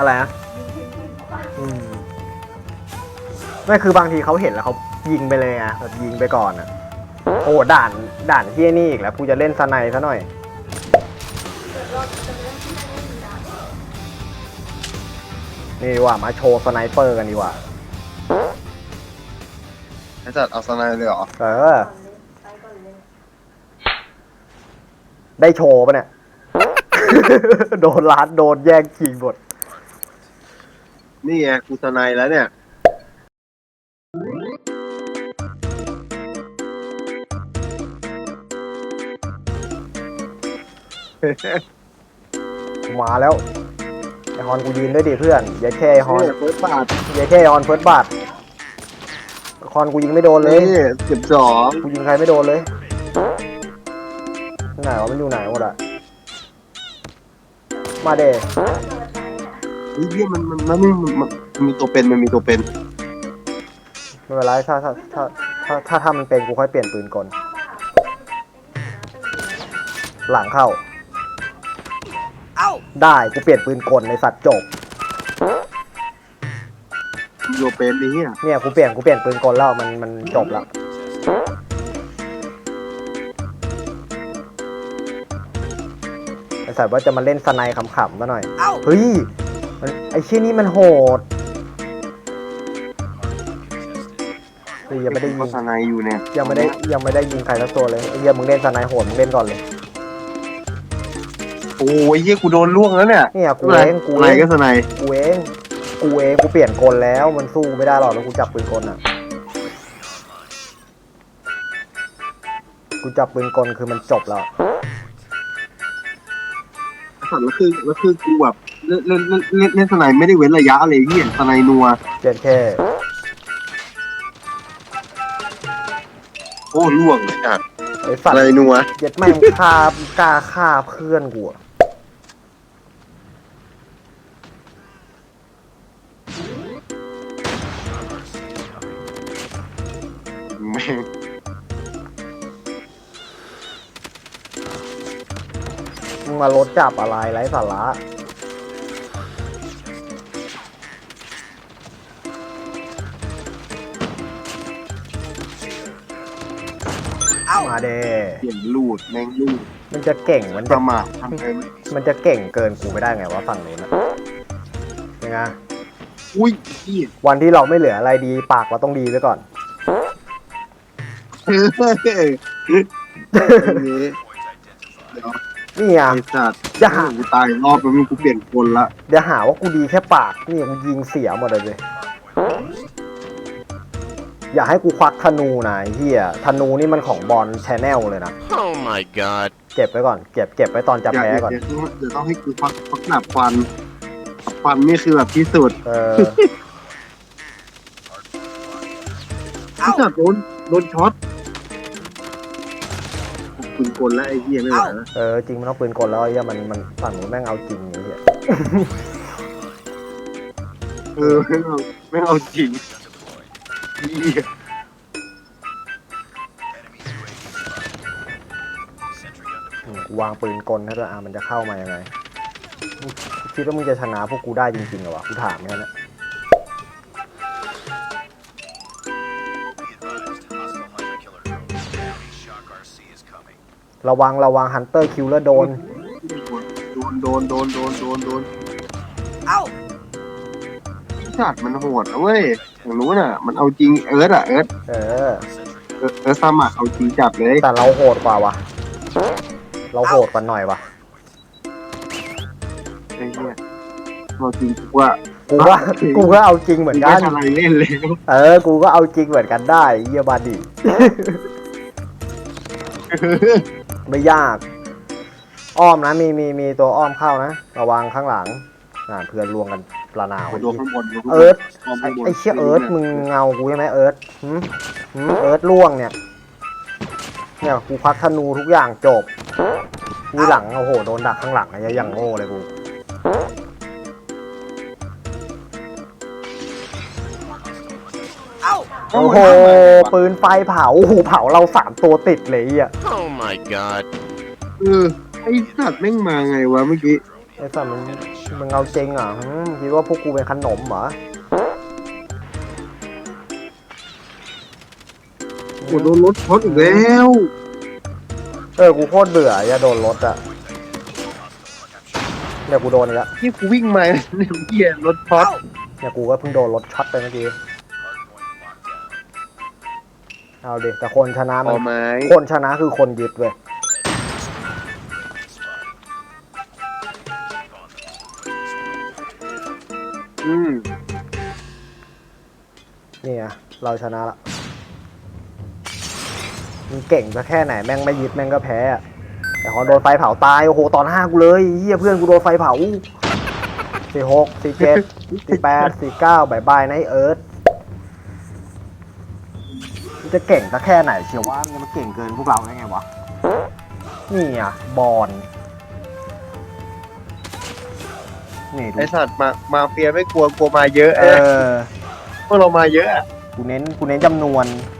อะไรนะอืมไม่คือบางทีเขาเห็นแล้วเขายิงไปเลยไงแบบยิงไปก่อนอะโอ้ด่านด่านที่นี่อีกแล้วกูจะเล่นสไนซะหน่อย นี่ดีกว่ามาโชว์สไนเปอร์กันดีกว่า ไอ้จัดเอาสไนเลยเหรอ เออ ได้โชว์ปะเนี่ย โดนลัดโดนแย่งชิงหมด นี่ไงกูสไนแล้วเนี่ย มาแล้วไอ ฮอนกูยืนด้วยดิเพื่อน อย่าแค่ไอฮอนนี่เฟิร์สบาทอย่าแค่ไอฮอนเฟิร์สบัตฮอนกูยิงไม่โดนเลยนี่สิบสองกูยิงใครไม่โดนเลยไหนวะมันอยู่ไหนหมดอะมาเดเฮ้ยเหี้ยมันมันมันมันมันมันมีตัวเป็นมันมีตัวเป็นไม่เป็นไรถ้าถ้าถ้าถ้าถ้าถ้ามันเป็นกูค่อยเปลี่ยนปืนก่อนหลังเข้า ได้กูเปลี่ยนปืนกลในสัตว์จบมีตัวเป็นนี่อะเนี่ยกูเปลี่ยนกูเปลี่ยนปืนกลแล้วมันมันจบแล้วไอสัตว์ว่าจะมาเล่นสไนขำๆมาหน่อยเฮ้ยมันไอเชี่ยนี่มันโหดเฮ้ยยังไม่ได้ยิก็งสไนอยู่เนี่ยยังไม่ได้ยังไม่ได้ยิงใครสักตัวเลยไอ้เหี้ยมึงเล่นสไนโหดมึงเล่นก่อนเลย โอ้ยเหี้ยกูโดนล่วงแล้วเนี่ยเนี่ยกูเองกูสไนเองก็สไนกูเองกูเองกูเปลี่ยนกลแล้วมันสู้ไม่ได้หรอกแล้วกูจับปืนกลอะกูจับปืนกลคือมันจบแล้วสัตว์แล้วคือแล้วคือกูแบบเล่นเล่นเล่นเล่นเล่นสไนไม่ได้เว้นระยะอะไรเหี้ยสไนนัวเจ็ดแค่โอ้ล่วงเลยอะไอ้สัตสว์ไนนัว เจ็ดแม่งฆ่ากล้าฆ่าเพื่อนกูอะ แม่งมึงมาลดจับอะไรไร้สาระมาเดเปลี่ยนลูดแม่งลูดมันจะเก่งมันปจะระมาททำไงมันจะเก่งเกินกูไม่ได้ไงวะฝั่งนู้นนะยังไง อุ้ยเหี้ยวันที่เราไม่เหลืออะไรดี ปากเราต้องดีไว้ก่อนเฮ้ยอั นนี้เดี๋ยวนี่อะไอ้สัตว์จะหากูตายอีกรอบแล้วมึงกูเปลี่ยนคนละเดี๋ยวหาว่ากูดีแค่ปากนี่กูยิงเสียหมดเลยเลยอย่าให้กูควักธนูนะไอ้เฮียธนูนี่มันของบอลแชนแนลเลยนะ Oh my god. เก็บไว้ก่อน เก็บเก็บไว้ตอนจะอย่าแพ้เดี๋ยวก่อน เดี๋ยวต้องเดี๋ยวต้องให้กูฟักฟักหนับฟันฟันนี่คือแบบที่สุดเออที่จัดโดนโดนช็อต ปืนกลแล้วไอ้เหี้ยไม่ไหวแล้วเออจริงมันต้องปืนกลแล้วไอ้เฮียมันมันฝั่งนู้นแม่งเอาจริงไอ้เฮียเออไม่เอาไม่เอาจริงเหี้ยอืมกูวางปืนกลให้ด้วยอะมันจะเข้ามายังไงมึงคิดว่ามึงจะชนะพวกกูได้จริงๆเหรอวะกูถามแค่นั้น ระวังระวังฮันเตอร์คิวเลอร์โดน โดนโดนโดนโดนโดนโดนเอ้าที่จัดมันโหดนะเว้ยอย่างรู้น่ะ มันเอาจริงเอิร์ธอะเอิร์ธเออ เอิร์ธเอิร์ธสมัครเอาจริงจัดเลยแต่เราโหดกว่าวะเราโหดกว่าหน่อยวะไอ้เหี้ยเอาจริงกูว่ากูว่ากูก็เอาจริงเหมือนกันไอะไรเล่นเลยเออ กูก็เอาจริงเหมือนกันได้เยี่ยบาดี ไม่ยาก อ้อมนะมีมีมีตัวอ้อมเข้านะระวังข้างหลังอ่าเพื่อนรวงกันปลานาวโดนข้างบนโดนข้างบนเอิร์ธโดนไอ้ข้างบนไอ้เชี่ยเอิร์ธมึงเงากูใช่ไหมเอิร์ธหืมหืมเอิร์ธล่วงเนี่ย เนี่ยกูควักธนูทุกอย่างจบกูหลังโอ้โหโดนดักข้างหลังไอ้ยังโง่เลยกูโอ้โหปืนไฟเผาโอ้โหเผาเราสามตัวติดเลยอะ Oh my god. เออไอสัตว์แม่งมาไงวะเมื่อกี้ไอ้สัตว์มันมึงเอาจริงเหรอะคิดว่าพวกกูเป็นขนมเหรอโอ้โดนรถชนอีกแล้วเออกูโคตรเบื่ออย่าโดนรถอะเนี่ยกูโดนอีกแล้วนี่กูวิ่งมาเนี่ยเหี้ยรถช็อตเนี่ยกูก็เพิ่งโดนรถช็อตไปเมื่อกี้ เอาดิแต่คนชนะพมัอนไม้คนชนะคือคนยึดเว้ยอืมนี่ไงเราชนะละมึงเก่งสักแค่ไหนแม่งไม่ยึดแม่งก็แพ้อะแต่พอโดนไฟเผาตายโอ้โหตอนห้ากูเลยเฮียเพื่อนกูโดนไฟเผาสี่หกสี่เจ็ดสี่แปดสี่เก้าบายบายไนเอิร์ธมัน จะเก่งสักแค่ไหนเชียวว่ามันจะเก่งเกินพวกเราได้ไงวะ นี่อะ บอลนี่ดูไอสัตว์มามาเฟียไม่กลัวกลัวมาเยอะเอเอออพวกเรามาเยอะอะกูเน้นกูเน้นจำนวนเ